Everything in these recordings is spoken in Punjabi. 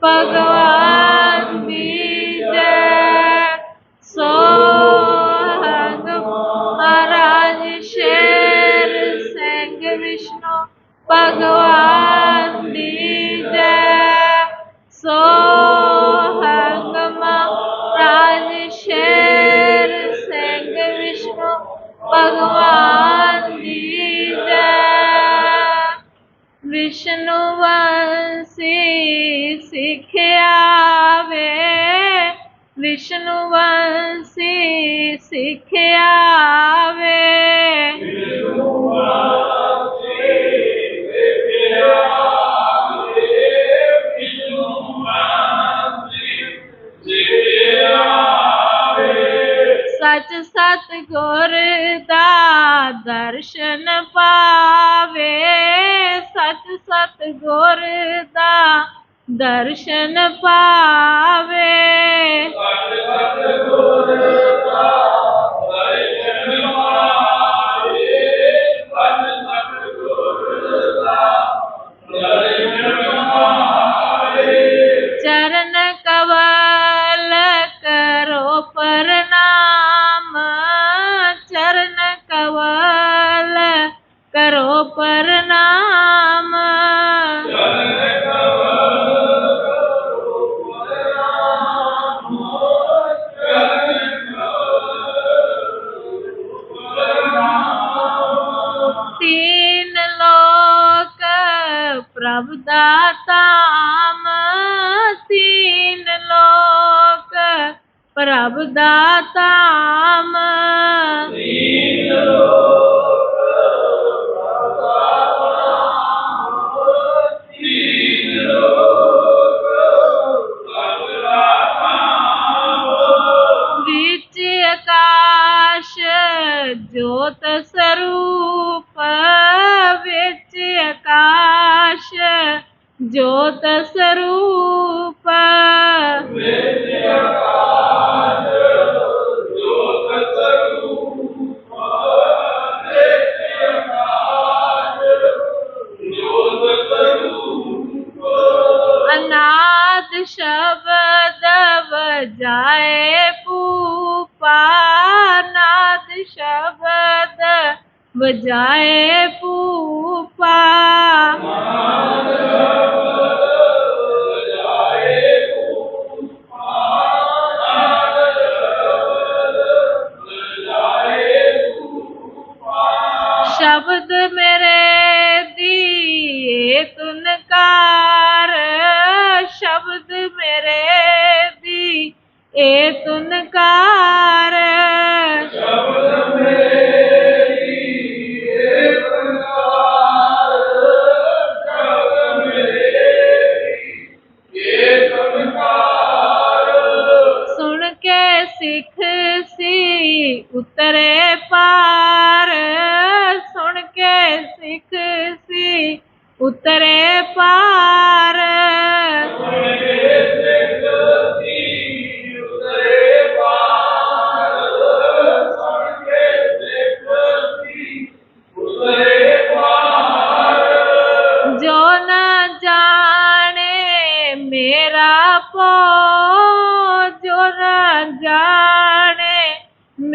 哥哥啊。ਵਿਸ਼ਨੂੰ ਵੰਸੀ ਸਿੱਖਿਆ ਵੇ ਵਿਸ਼ਨੂੰ ਵੰਸੀ ਸਿੱਖਿਆ ਵੇ ਸਚ ਸਤ ਗੁਰ ਦਾ ਦਰਸ਼ਨ ਪਾਵੇ। ਸਚ ਸਤ ਗੁਰ ਦਾ ਦਰਸ਼ਨ ਪਾਵੇ। ਚਰਨ ਪ੍ਰਭ ਦਾ ਧਾਮ। ਵਿੱਚ ਆਕਾਸ਼ ਜੋਤ ਸਰੂਪ ਵਿੱਚ ਆਕਾਸ਼ ਜੋਤ ਸਰੂਪ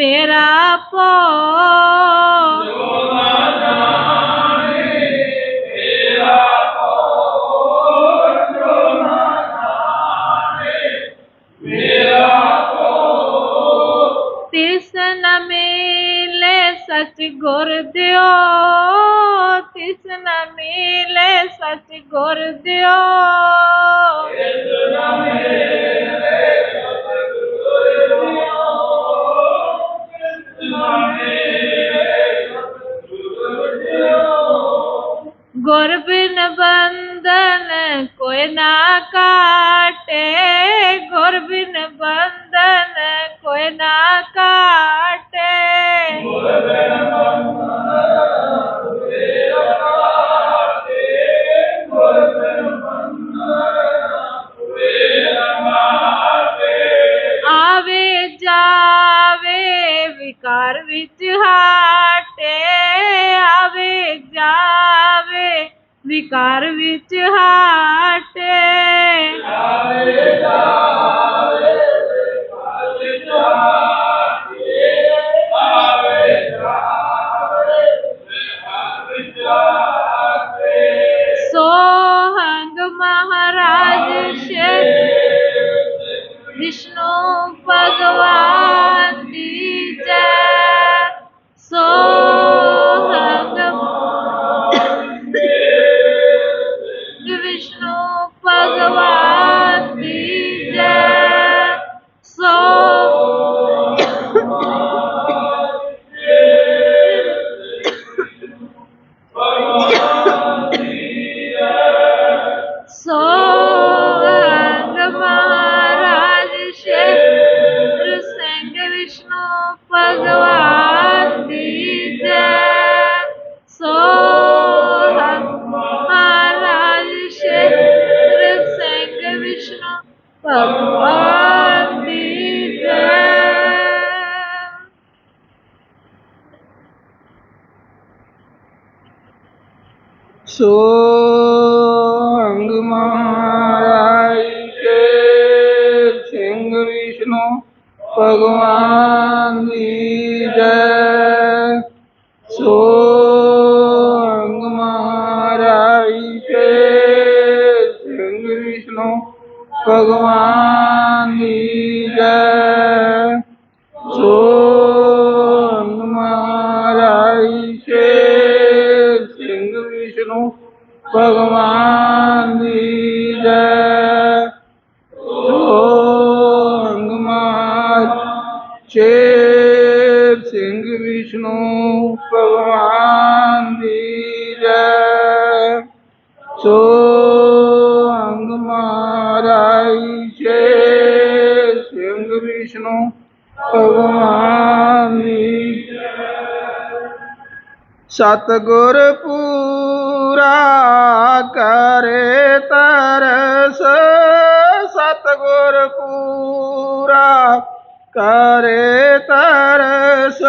মেরা তৃষ্ণ মিলে সচ গোর দিও তৃষ্ণ মিলে সচ গোর দিও কোয়না কাটে গর্বে સો અંગમાં સિંહ વિષ્ણુ ભગવાન જય. સો અંગમાં સિંહ વિષ્ણુ ભગવાન ਚੇਤ ਸਿੰਘ ਵਿਸ਼ਨੂੰ ਭਗਵਾਨ ਦੀ ਜੈ। ਸੋ ਅੰਗ ਮਾਰਾਈ ਚੇਤ ਸਿੰਘ ਵਿਸ਼ਨੂੰ ਭਗਵਾਨ ਦੀ ਸਤਗੁਰ ਪੂਰਾ ਕਰੇ ਤਰਸ, ਸਤਗੁਰ ਪੂਰਾ ਕਰੇ ਤਰਸ।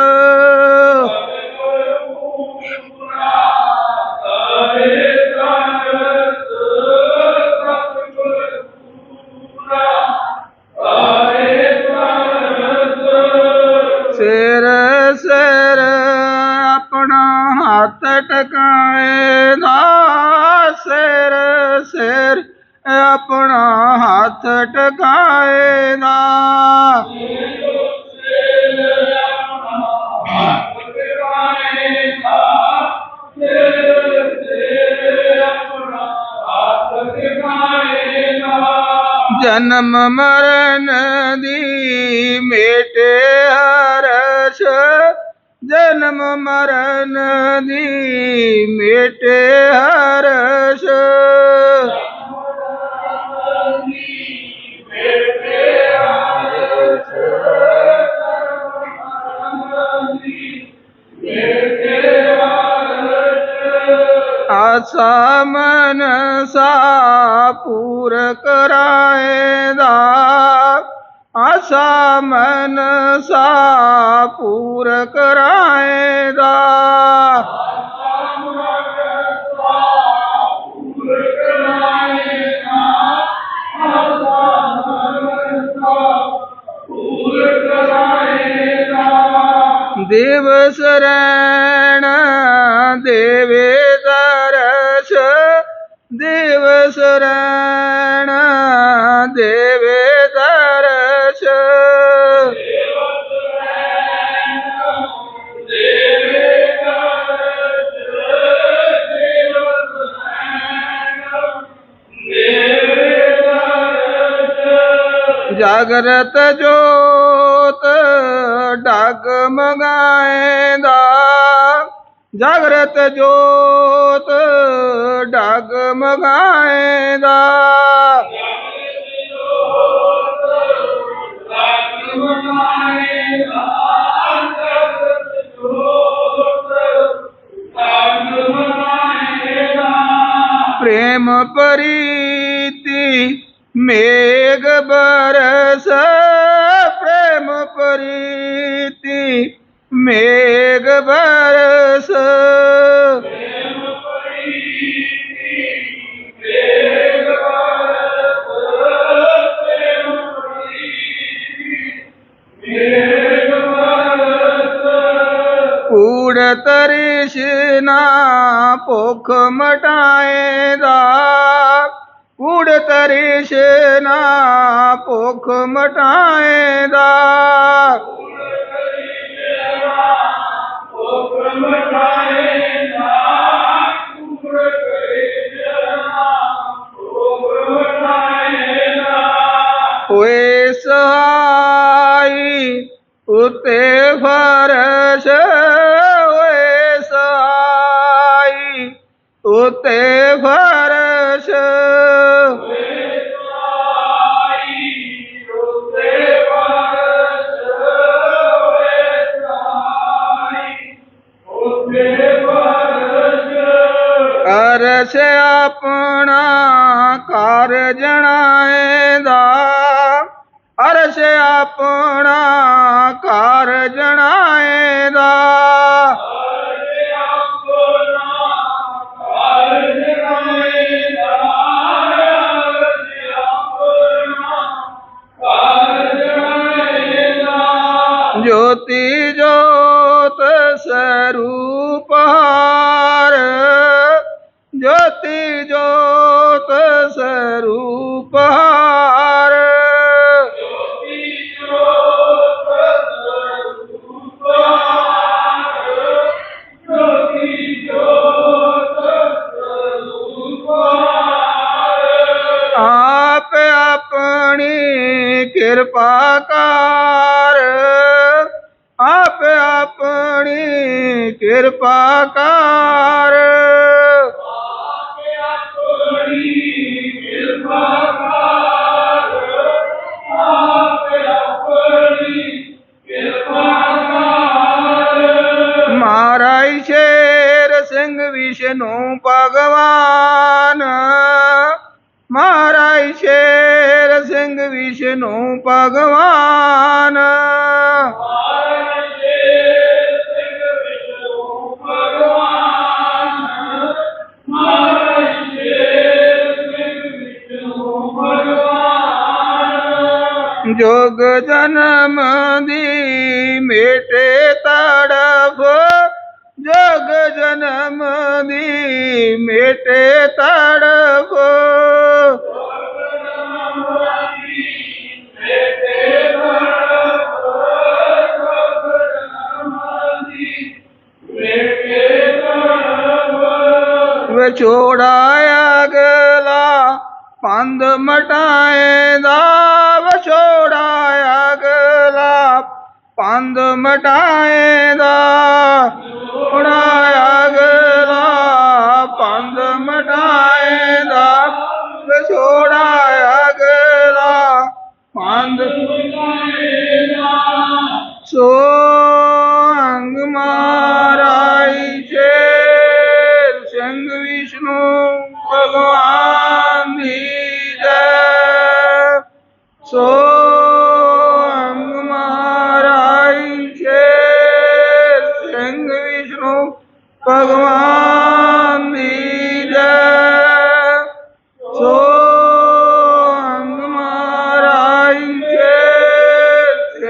ਆਪਣਾ ਹੱਥ ਟਿਕਾਏ ਦਾ ਜਨਮ ਮਰਨ ਦੀ ਮੇਟੇ ਹਰਸ਼। ਜਨਮ ਮਰਨ ਦੀ ਮੇਟੇ ਹਰ समन मन सा पूर कराएदा आशा मन सा पूर कराएदा दिवस रैन ਜਾਗਰਤ ਜੋਤ ਡਗ ਮਗਾਏਂਦਾ ਜਾਗਰਤ ਜੋਤ ਡਗ ਮਗਾਏਂਦਾ ਪ੍ਰੇਮ ਪ੍ਰੀਤੀ ਮੇਘ ਬਰਸ ਪ੍ਰੇਮ ਪ੍ਰੀਤੀ। ਮੇਘ ਬਰਸ। ਕੂੜ ਤਰਿਸ਼ਨਾ ਭੁਖ ਮਟਾਏਦਾ ਕੂੜ ਤ੍ਰਿਸ਼ਨਾ ਭੁਖ ਮਟਾਏਂਦਾ। ਹੋਏ ਸਹਾਈ ਉਤੇ ਫਰਸ਼ ਹੋਏ ਸਹਾਈ ਉਤੇ ਅਰਸ਼ ਆਪਣਾ ਘਰ ਜਣਾਏਂਦਾ। ਅਰਸ਼ ਆਪਣਾ ਘਰ ਜਣਾਏਂਦਾ। ਜੋਤੀ ਜੋਤ ਸਰੂਪ ਰੂਪ ਹਾਰ। ਆਪ ਆਪਣੀ ਕਿਰਪਾ ਕਰ। ਆਪ ਆਪਣੀ ਕਿਰਪਾ ਕਰ। ਮਹਾਰਾਜ ਸ਼ੇਰ ਸਿੰਘ ਵਿਸ਼ਨੂੰ ਭਗਵਾਨ ਮਹਾਰਾਜ ਸ਼ੇਰ ਸਿੰਘ ਵਿਸ਼ਨੂੰ ਭਗਵਾਨ ਜੋਗ ਜਨਮ ਦੀ ਮੇਟੇ ਤੜਫ। ਜੋਗ ਜਨਮ ਦੀ ਮੇਟੇ ਤੜਫ। ਵਿਛੋੜਾ ਅਗਲਾ ਪੰਦ ਮਟਾਏ ਦਾ ਪੰਧ ਮਟਾਏਂਦਾ। ਵਿਛੋੜਾ ਅਗਲਾ ਪੰਧ ਮਟਾਏਂਦਾ। ਵਿਛੋੜਾ ਅਗਲਾ ਪੰਧ ਸੋ ਵਿਸ਼ਨੂੰ ਭਗਵਾਨ ਦੀ ਜੈ ਸੋ ਅੰਗ ਮਾਰਾਈ ਚੇਰ